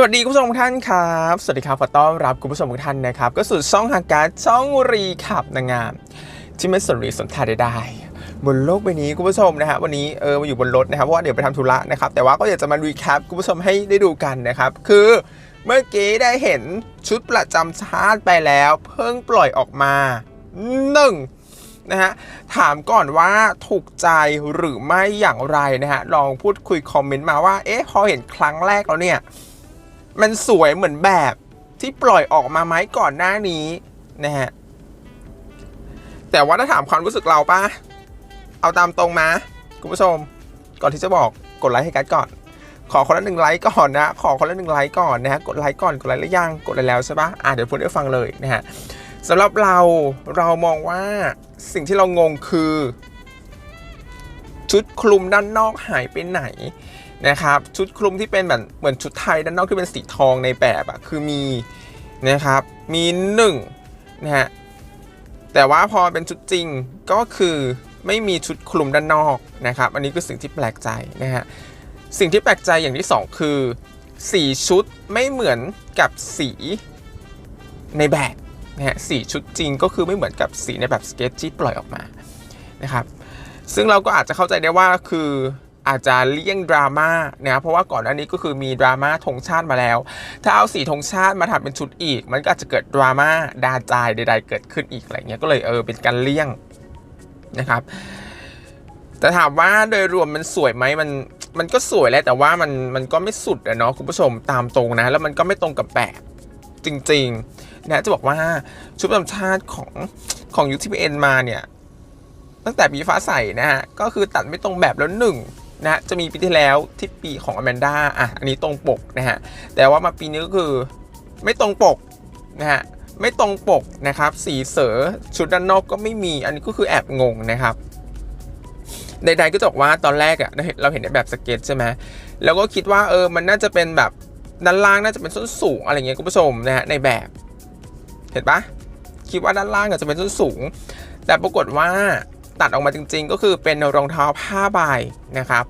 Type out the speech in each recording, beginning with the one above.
สวัสดีคุณผู้ชมทุกท่านครับ สวัสดีครับขอต้อนรับคุณผู้ชมทุกท่านนะครับ ก็สู่ช่องหาการช่องรีขับนางงาม ที่ไม่สนรีสนทาได้ๆบนโลกใบนี้คุณผู้ชมนะฮะวันนี้เออมาอยู่บนรถนะครับเพราะว่าเดี๋ยวไปทำธุระนะครับ แต่ว่าก็อยากจะมารีแคปคุณผู้ชมให้ได้ดูกันนะครับ คือเมื่อกี้ได้เห็นชุดประจำชาติไปแล้ว เพิ่งปล่อยออกมาหนึ่งนะฮะถามก่อนว่าถูกใจหรือไม่อย่างไรนะฮะลองพูดคุยคอมเมนต์มาว่าเอ๊ะพอเห็นครั้งแรกแล้วเนี่ย มันสวยเหมือนแบบที่ปล่อยออกมาไหมก่อนหน้านี้นะฮะ แต่ว่าถ้าถามความรู้สึกเราปะเอาตามตรงมาคุณผู้ชม ก่อนที่จะบอกกดไลค์ให้กัดก่อน ขอคนละหนึ่งไลค์ก่อนนะ ขอคนละหนึ่งไลค์ก่อนนะฮะ กดไลค์ก่อน กดไลค์แล้วยัง กดไลค์แล้วใช่ปะอะเดี๋ยวพูดให้ฟังเลยนะฮะสำหรับเราเรามองว่าสิ่งที่เรางงคือ ชุดคลุมด้านนอกหายไปไหนนะครับชุดคลุมที่เป็นแบบเหมือนชุดไทยด้านนอกที่เป็นสีทองในแบบอะคือมีนะครับมีหนึ่งนะฮะแต่ว่าพอเป็นชุดจริงก็คือไม่มีชุดคลุมด้านนอกนะครับอันนี้คือสิ่งที่แปลกใจนะฮะสิ่งที่แปลกใจอย่างที่สองคือสีชุดไม่เหมือนกับสีในแบบนะฮะสีชุดจริงก็คือไม่เหมือนกับสีในแบบสเก็ตที่ปล่อยออกมานะครับ ซึ่งเราก็อาจจะเข้าใจได้ว่าคืออาจจะเลี่ยงดราม่านะเพราะว่าก่อนหน้านี้ก็คือมีดราม่าธงชาติมาแล้ว ถ้าเอาสีธงชาติมาทำเป็นชุดอีก มันก็อาจจะเกิดดราม่าดาจายใด ๆ เกิดขึ้นอีกอะไรเงี้ยก็เลยเออเป็นการเลี่ยงนะครับ แต่ถามว่าโดยรวมมันสวยไหมมันมันก็สวยแหละแต่ว่ามันมันก็ไม่สุดอะเนาะคุณผู้ชมตามตรงนะ แล้วมันก็ไม่ตรงกับแบบจริงๆนะจะบอกว่าชุดประจำชาติของของยูทีพีเอ็นมาเนี่ย ตั้งแต่ปีฟ้าใสนะฮะ ก็คือตัดไม่ตรงแบบแล้วหนึ่งนะะจะมีปีที่แล้วที่ปีของอแมนด้าอะอันนี้ตรงปกนะฮะ แต่ว่ามาปีนี้ก็คือไม่ตรงปกนะฮะไม่ตรงปกนะครับ สีเสือชุดด้านนอกก็ไม่มีอันนี้ก็คือแอบงงนะครับใดๆก็จะบอกว่าตอนแรกอะเราเห็นในแบบสเก็ตใช่ไหมแล้วก็คิดว่าเออมันน่าจะเป็นแบบด้านล่างน่าจะเป็นส้นสูงอะไรเงี้ยคุณผู้ชมนะฮะในแบบเห็นปะคิดว่าด้านล่างอาจจะเป็นส้นสูง แต่ปรากฏว่า ตัดออกมาจริง ๆ ก็คือเป็นรองเท้าผ้าใบนะครับ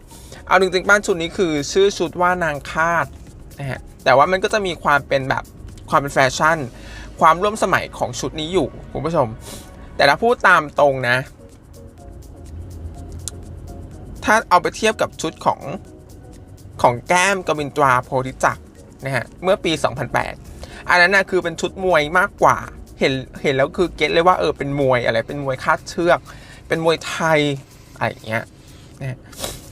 เอาจริงๆบ้านชุดนี้คือชื่อชุดว่านางคาดนะฮะแต่ว่ามันก็จะมีความเป็นแบบความเป็นแฟชั่น ความร่วมสมัยของชุดนี้อยู่คุณผู้ชม แต่ถ้าพูดตามตรงนะ ถ้าเอาไปเทียบกับชุดของของแก้มกวินตราโพธิจักรนะฮะเมื่อปี 2008 อันนั้นนะคือเป็นชุดมวยมากกว่าเห็นเห็นแล้วคือเก็ตเลยว่าเออเป็นมวยอะไรเป็นมวยคาดเชือก เป็นมวยไทยอะไรอย่างเงี้ยนะฮะ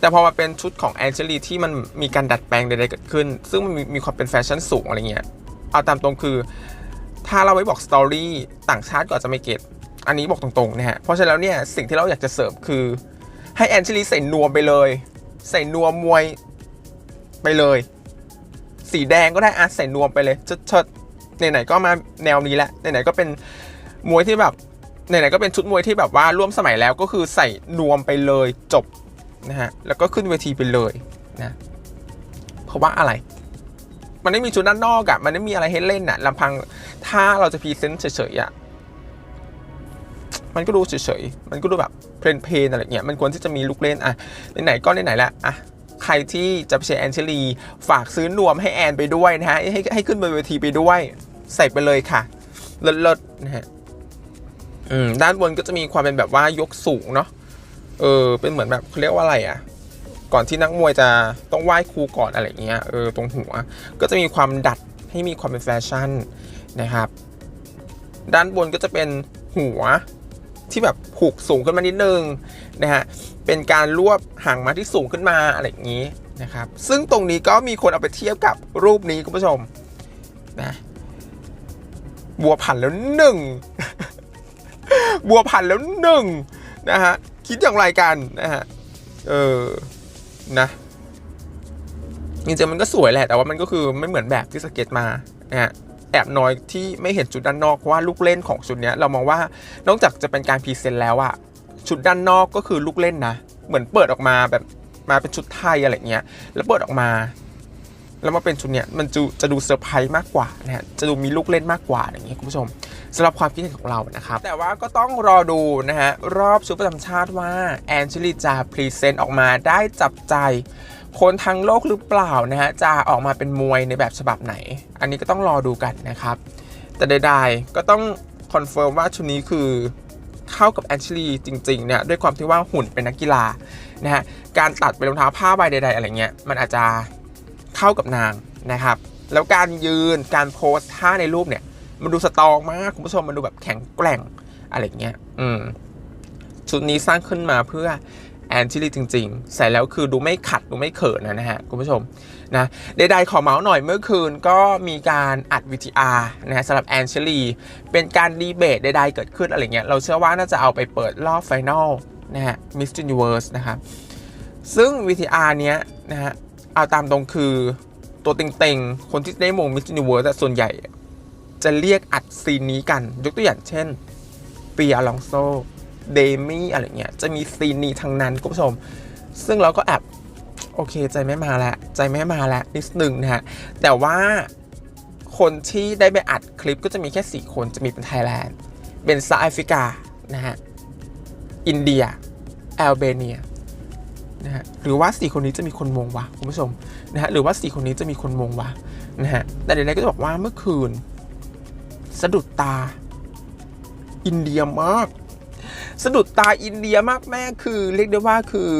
แต่พอมาเป็นชุดของแอนเจลีที่มันมีการดัดแปลงใดๆเกิดขึ้น ซึ่งมันมีมีความเป็นแฟชั่นสูงอะไรเงี้ยเอาตามตรงคือ ถ้าเราไว้บอกสตอรี่ต่างชาติก็อาจจะไม่เก็ตอันนี้บอกตรงๆนะฮะเพราะฉะนั้นแล้วเนี่ยสิ่งที่เราอยากจะเสริมคือ ให้แอนเจลีใส่นวมไปเลย ใส่นวมมวยไปเลย สีแดงก็ได้อะใส่นวมไปเลยเชิดๆไหนๆก็มาแนวนี้แหละไหนๆก็เป็นมวยที่แบบ ไหนๆก็เป็นชุดมวยที่แบบว่าร่วมสมัยแล้วก็คือใส่นวมไปเลยจบนะฮะแล้วก็ขึ้นเวทีไปเลยนะเพราะว่าอะไร มันไม่มีชุดด้านนอกอะมันไม่มีอะไรให้เล่นอะลำพังถ้าเราจะพรีเซนต์เฉยๆอะมันก็ดูเฉยๆ มันก็ดูแบบเพลนๆอะไรเงี้ย มันควรที่จะมีลูกเล่นอะไหนๆ ก็ไหนๆ ละอะใครที่จะไปเชียร์แอนเชลี ฝากซื้อนวมให้แอนไปด้วยนะฮะ ให้ให้ขึ้นบนเวทีไปด้วย ใส่ไปเลยค่ะ เลิศๆ นะฮะ อืมด้านบนก็จะมีความเป็นแบบว่ายกสูงเนาะเออ เป็นเหมือนแบบเขาเรียกว่าอะไรอะ่ะ ก่อนที่นักมวยจะต้องไหว้ครูก่อนอะไรเงี้ยเออตรงหัว ก็จะมีความดัดให้มีความเป็นแฟชั่นนะครับ ด้านบนก็จะเป็นหัวที่แบบผูกสูงขึ้นมานิดนึงนะฮะเป็นการรวบหางมาที่สูงขึ้นมาอะไรอย่างนี้นะครับ ซึ่งตรงนี้ก็มีคนเอาไปเทียบกับรูปนี้คุณผู้ชมนะบัวผันแล้วหนึ่ง บัวผันแล้วหนึ่งนะฮะ คิดอย่างไรกันนะฮะ เออ นะจริงๆมันก็สวยแหละ แต่ว่ามันก็คือไม่เหมือนแบบที่สเก็ตมานะฮะแอบน้อยที่ไม่เห็นจุดด้านนอกเพราะว่าลูกเล่นของชุดนี้เรามองว่านอกจากจะเป็นการพรีเซนต์แล้วอะชุดด้านนอกก็คือลูกเล่นนะ เหมือนเปิดออกมาแบบมาเป็นชุดไทยอะไรเงี้ย แล้วเปิดออกมา แล้วมาเป็นชุดเนี้ยมันจะจะดูเซอร์ไพรส์มากกว่านะฮะจะดูมีลูกเล่นมากกว่าอย่างเงี้ยคุณผู้ชม สำหรับความคิดเห็นของเรานะครับ แต่ว่าก็ต้องรอดูนะฮะ รอบชุดประจำชาติว่าแอนเจลีจะพรีเซนต์ออกมาได้จับใจคนทั้งโลกหรือเปล่านะฮะ จะออกมาเป็นมวยในแบบฉบับไหน อันนี้ก็ต้องรอดูกันนะครับ แต่ใดๆก็ต้องคอนเฟิร์มว่าชุดนี้คือเข้ากับแอนชลีจริงๆเนี่ยด้วยความที่ว่าหุ่นเป็นนักกีฬานะฮะการตัดเป็นรองเท้าผ้าใบใด ๆ อะไรเงี้ยมันอาจจะเข้ากับนางนะครับ แล้วการยืนการโพสท่าในรูปเนี่ย มันดูสตองมากคุณผู้ชมมันดูแบบแข็งแกร่งอะไรเงี้ย อืม ชุดนี้สร้างขึ้นมาเพื่อแอนชิลีจริง ๆ ใส่แล้วคือดูไม่ขัดดูไม่เขินนะฮะคุณผู้ชมนะใดๆขอเมาส์หน่อยเมื่อคืนก็มีการอัดวิทีอาร์นะฮะสำหรับแอนชิลีเป็นการดีเบตใดๆเกิดขึ้นอะไรเงี้ยเราเชื่อว่าน่าจะเอาไปเปิดรอบไฟนอลนะฮะมิส s u น i เวิร์สนะครับซึ่ง VTR เนี้ยนะฮะเอาตามตรงคือตัวเต็งๆ คนที่ได้มงมิส s u น i เวิร์สส่วนใหญ่ จะเรียกอัดซีนนี้กัน ยกตัวอย่างเช่นเปียลองโซเดมี่อะไรเงี้ยจะมีซีนนี้ทั้งนั้นคุณผู้ชม ซึ่งเราก็แอบโอเค ใจไม่มาแล้วใจไม่มาแล้วนิดหนึ่งนะฮะ แต่ว่าคนที่ได้ไปอัดคลิปก็จะมีแค่ 4 คนจะมีเป็นไทยแลนด์ เป็นซาแอฟริกา นะฮะ อินเดียแอลเบเนียนะฮะหรือว่า 4 คนนี้จะมีคนมงวะคุณผู้ชมนะฮะหรือว่า 4 คนนี้จะมีคนมงวะนะฮะแต่เดี๋ยวๆก็จะบอกว่าเมื่อคืน สะดุดตา อินเดียมาก สะดุดตาอินเดียมากแม่คือเรียกได้ว่าคือ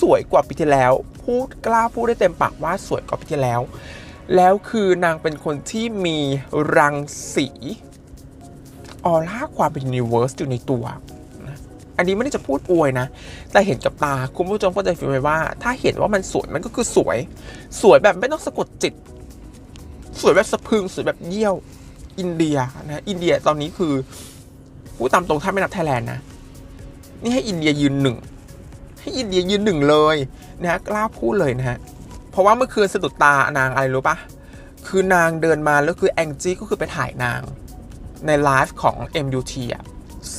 สวยกว่าปีที่แล้ว พูดกล้าพูดได้เต็มปากว่าสวยกว่าปีที่แล้ว แล้วคือนางเป็นคนที่มีรังสีออร่าความเป็นยูนิเวอร์สอยู่ในตัว อันนี้ไม่ได้จะพูดอวยนะ แต่เห็นกับตา คุณผู้ชมก็จะฟิลไว้ว่า ถ้าเห็นว่ามันสวยมันก็คือสวย สวยแบบไม่ต้องสะกดจิต สวยแบบสะพึง สวยแบบเยี่ยว อินเดียนะอินเดียตอนนี้คือพูดตามตรงถ้าไม่นับไทยแลนด์นะ นี่ให้อินเดียยืนหนึ่งให้อินเดียยืนหนึ่งเลยนะฮะกล้าพูดเลยนะฮะเพราะว่าเมื่อคืนสะดุดตานางอะไรรู้ปะคือนางเดินมาแล้วคือแองจี้ก็คือไปถ่ายนางในไลฟ์ของ MUT อะ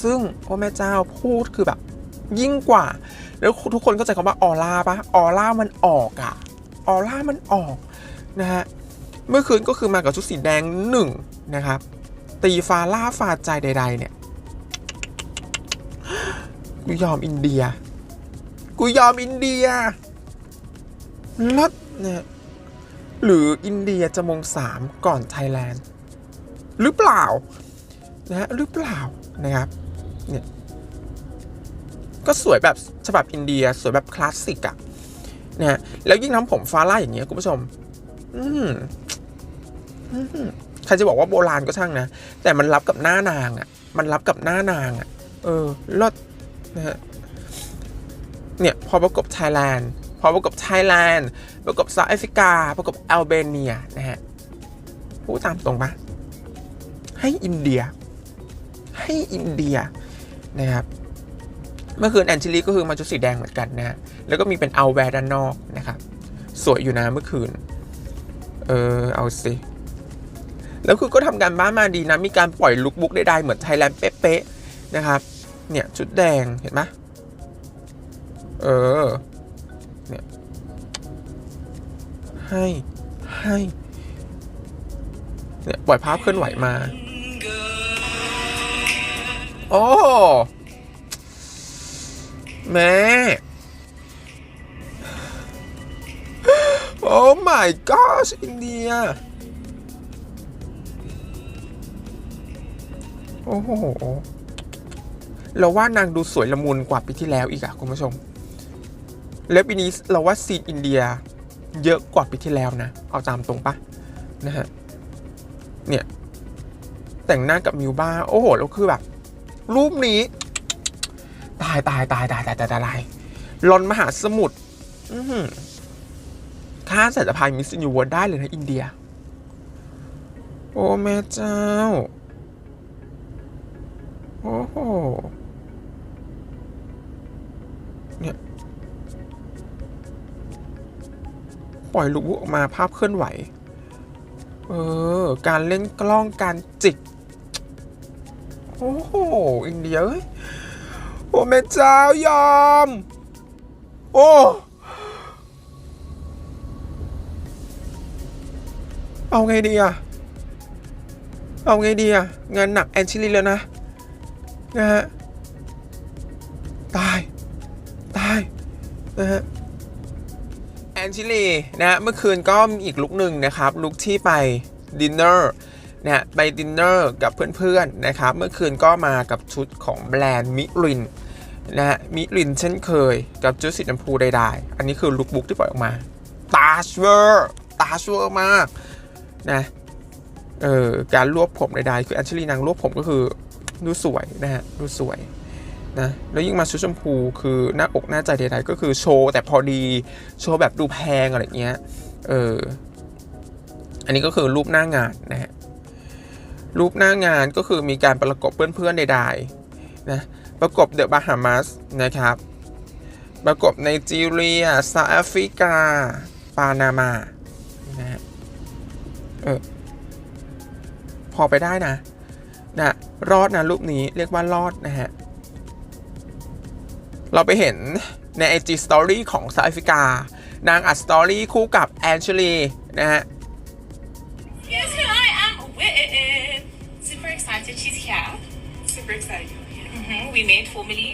ซึ่งโอ้แม่เจ้าพูดคือแบบ ยิ่งกว่า แล้วทุกคนก็ใจคำว่าออร่าปะออร่ามันออกอะออร่ามันออกนะฮะ เมื่อคืนก็คือมากับชุดสีแดงหนึ่งนะครับ ตีฟ้าล่าฟ้าใจใด ๆ เนี่ย กูยอมอินเดีย กูยอมอินเดียลดเนี่ยหรืออินเดียจะมงสามก่อนไทยแลนด์ หรือเปล่านะฮะหรือเปล่านะครับเนี่ยก็สวยแบบฉบับอินเดียสวยแบบคลาสสิกอะนะฮะแล้วยิ่งทำผมฟ้าล่าอย่างเงี้ยคุณผู้ชม อืม ใครจะบอกว่าโบราณก็ช่างนะ แต่มันรับกับหน้านางอะมันรับกับหน้านางอะเออลดนะฮะเนี่ยพอประกบไทยแลนด์พอประกบไทยแลนด์ประกบเซาท์แอฟริกา ประกบแอลเบเนียนะฮะพูดตามตรงปะให้อินเดีย ให้อินเดียนะครับเมื่อคืนแอนชิลีก็คือมาชุดสีแดงเหมือนกันนะฮะแล้วก็มีเป็นเอาแวร์ด้านนอกนะครับ สวยอยู่นะเมื่อคืน เออเอาสิ แล้วคือก็ทำการบ้านมาดีนะ มีการปล่อยลุกบุ๊กใดๆเหมือนไทยแลนด์เป๊ะๆนะครับ เนี่ยชุดแดงเห็นไหมเออ เนี่ย ให้ ให้ เนี่ย ปล่อยภาพเคลื่อนไหวมา โอ้ แม่ โอ้ my gosh อินเดีย อ้โหเราว่านางดูสวยละมุนกว่าปีที่แล้วอีกอะคุณผู้ชม แล้วปีนี้เราว่าซีนอินเดียเยอะกว่าปีที่แล้วนะ เอาตามตรงปะนะฮะ เนี่ย แต่งหน้ากับมิวบ้า โอ้โห แล้วคือแบบ รูปนี้ ตายตายตายตายตายตายตายลอนมหาสมุทรอื้อหือค่าสายสะพายมิสซินิวได้เลยนะอินเดีย โอ้แม่เจ้า โอ้โห เนี่ย ปล่อยลูกบุออกมาภาพเคลื่อนไหว เออ การเล่นกล้องการจิก โอ้โห อินเดียเอ้ย โอ้แม่เจ้ายอม โอ้เอาไงดีอะเอาไงดีอะงานหนักแอนชิลีแล้วนะ นะฮะ ตาย ตาย นะฮะ แอนชิลีนะฮะเมื่อคืนก็มีอีกลุกหนึ่งนะครับ ลุกที่ไปดินเนอร์นะไปดินเนอร์กับเพื่อนๆนะครับ เมื่อคืนก็มากับชุดของแบรนด์มิรินนะฮะมิรินเช่นเคยกับชุดสีชมพูใดๆ อันนี้คือลุกบุ๊กที่ปล่อยออกมา ตาชเวอร์ตาชเวอร์มากนะเออการรวบผมใดๆคือแอนเชลีนางรวบผมก็คือ ดูสวยนะฮะดูสวยนะแล้วยิ่งมาชุดชมพูคือหน้าอกหน้าใจใดๆก็คือโชว์แต่พอดีโชว์แบบดูแพงอะไรเงี้ยเอออันนี้ก็คือรูปหน้างานนะฮะรูปหน้างานก็คือมีการประกบเพื่อนๆใดๆนะประกบเดอะบาฮามัสนะครับประกบไนจีเรียซาแอฟริกา ปานามานะฮะเออพอไปได้นะนะ รอดนะรูปนี้เรียกว่ารอดนะฮะ เราไปเห็นใน IG Story ของ s ซาแอฟริกา นางอัดสตอรี่คู่กับแอนเชลีนะฮะ Yes, here I am with. Super excited she's here. Super excited you're here. hmm We made formally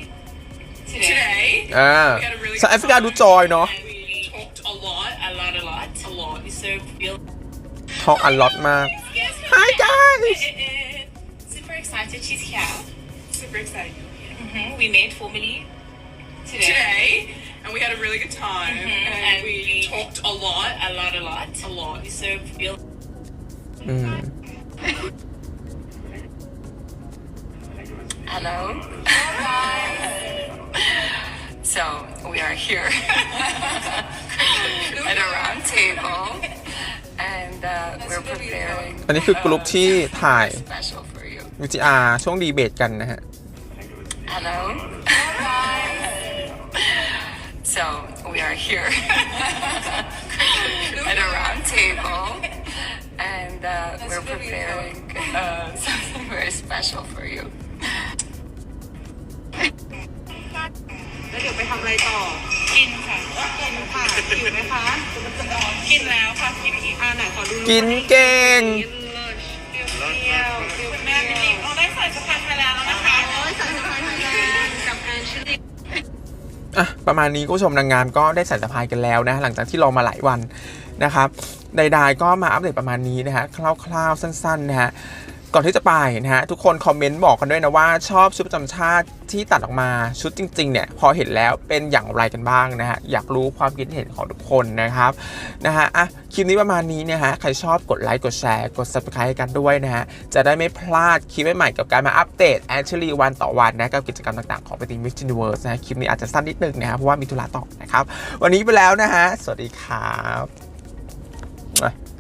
today. Today, อ่า we had a really สาแอฟริกาดูจอยเนาะ And we talked a lot. a lot, a lot, A lot. We served real. ทอกอันล็อตมาก Yes, here Hi, I am guys. with. Super excited she's here. Super excited you're here. hmm We made formally today. Today, and we had a really good time. Mhm. And, And we, we- talked a lot. A lot, a lot, A lot. We served real. อืม Hello. so we are here at a round table, and uh, we're preparing อันนี้คือกลุ่มที่ถ่าย special for you. VTR ช่วงดีเบตกันนะฮะ Hello. so we are here at a round table, and uh, we're preparing uh, something very special for you. แล้วเดี๋ยวไปทำอะไรต่อ กินค่ะกินค่ะหิวไหมคะ กินแล้วค่ะ กินอีกอ่าไหนขอดูกินเก่ง ส่สะพานไทยแลนด์แล้วนะคะโอ้ยสายสะพายไทยแลนด์กับแอนชิลีอะประมาณนี้คุณผู้ชมนางงามก็ได้ใส่สะพายกันแล้วนะ หลังจากที่รอมาหลายวันนะครับใดๆก็มาอัปเดตประมาณนี้นะฮะคร่าวๆสั้นๆนะฮะ ก่อนที่จะไปนะฮะทุกคนคอมเมนต์บอกกันด้วยนะว่าชอบชุดประจำชาติที่ตัดออกมาชุดจริงๆเนี่ยพอเห็นแล้วเป็นอย่างไรกันบ้างนะฮะอยากรู้ความคิดเห็นของทุกคนนะครับนะฮะอะคลิปนี้ประมาณนี้เนี่ยฮะใครชอบกดไลค์กดแชร์กด subscribe กันด้วยนะฮะจะได้ไม่พลาดคลิปใหม่ๆกับการมาอัปเดตแอนเชลีวันต่อวันนะกับกิจกรรมต่างๆของปฏิมิช u นเวิร์สนะคลิปนี้อาจจะสั้นนิดนึงนะครับเพราะว่ามีธุระต่อนะครับวันนี้ไปแล้วนะฮะสวัสดีครับ